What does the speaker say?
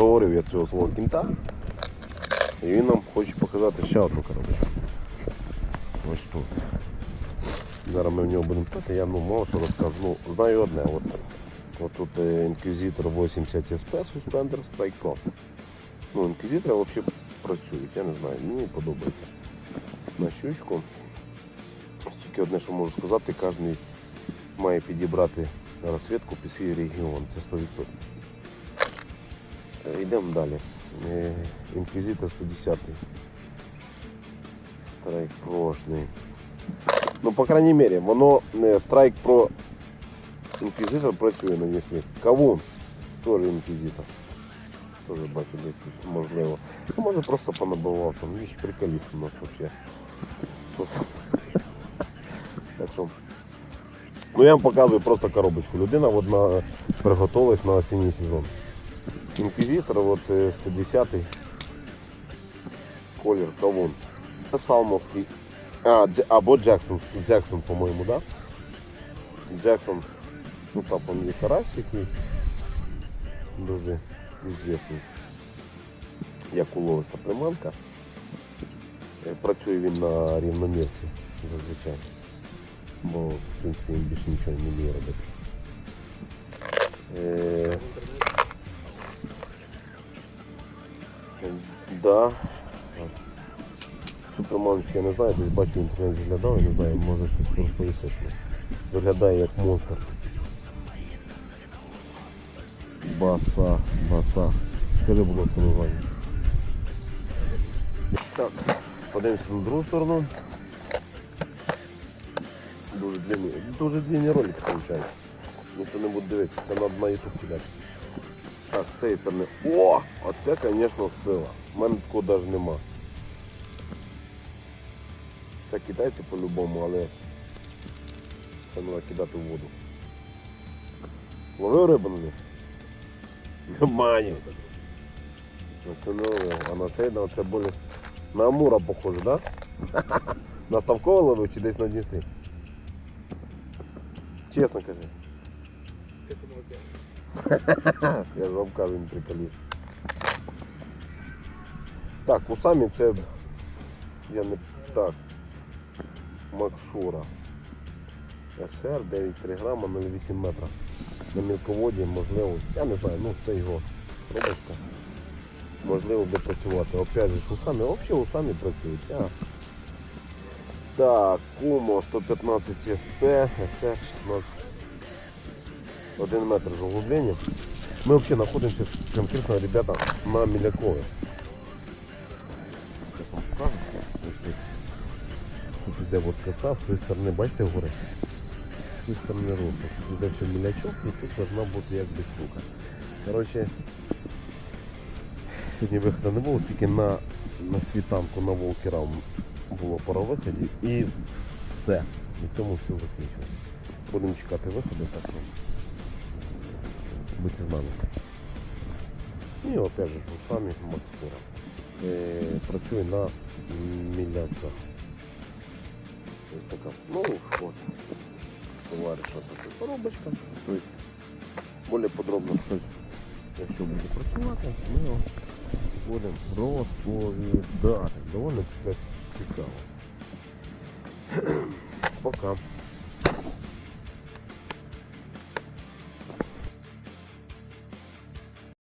розговорив я цього свого кінта. І він нам хоче показати ще одну коробочку. Ось тут. Зараз ми в нього будемо питати, я ну, мало що розкажу. Ну, знаю одне. От, от тут Inquisitor 80 SP Suspender Strike. Ну, інквізитори взагалі працюють, я не знаю, мені подобається. На щучку. Тільки одне, що можу сказати, кожен має підібрати розсвітку під свій регіон, це 100%. Е, Йдемо далі. Е, Інквізитор 110. Страйк прошний. Ну, по крайней мере, воно е, Страйк Pro Інквізитор працює на весні. Кавун теж інквізитор. Теж бачу десь тут можливо. Ну, може просто понабивав там. Він ж приколіст у нас взагалі. Так що. Ну я вам показую просто коробочку. Людина от на, приготувалась на осінній сезон. Інквізитор от е, 110 колір кавун. Це Салмовський. А, або Джексон. Джексон, по-моєму, да? Джексон. Ну там он є карась, який дуже звісний. Як уловиста приманка. Е, Працює він на рівномірці зазвичай. Бо в принципі він більше нічого не вміє робити. Да. Цю приманочку я не знаю, десь бачу в інтернеті зглядав, я не знаю, може щось розповісиш. Виглядає як монстр. Баса, баса. Скажи, будь ласка, названня. Так, подивимося на другу сторону. Дуже длинний, дуже длинний ролик виходить. Ніхто не буде дивитися, це треба на YouTube кидати. Так, з цієї сторони. О! Оце, звісно, сила. У мене такого навіть нема. Це китайці по-любому, але це треба кидати в воду. Ловив рибу на них? Немає. На це не ловив, а на цей на це болі. На Амура похоже, так? Да? На Ставково ловив чи десь на Дністрі? Чесно кажи. Я ж вам кажу, він приколіст. Так, усамі це. Я не. Так. Максура. СР 9,3 грама 0,8 метра. На мілководі, можливо, я не знаю, ну це його робочка. Можливо буде працювати. Опять же, усамі, взагалі усамі працюють. Я... Так, Кумо 115 СП, СР 16. 1 метр з углубленням. Мы вообще находимся конкретно, ребята, на Мілякові. Сейчас вам покажу. Тут. Іде от коса, з тої сторони, бачите, гори? З тої сторони русло. Тут іде все мілячок і тут должна бути якби щука. Коротше, сьогодні виходу не було, тільки на, на світанку на Волкера було пара виходів і все. На цьому все закінчилось. Будемо чекати виходу, так що будьте з нами. І опять же, самі Максура. Е, працює на міляках. Ось така. Ну от. Товариша така коробочка. Тобто, більш подробно щось, якщо буде працювати, ми будемо розповідати. Доволі цікаво. Пока.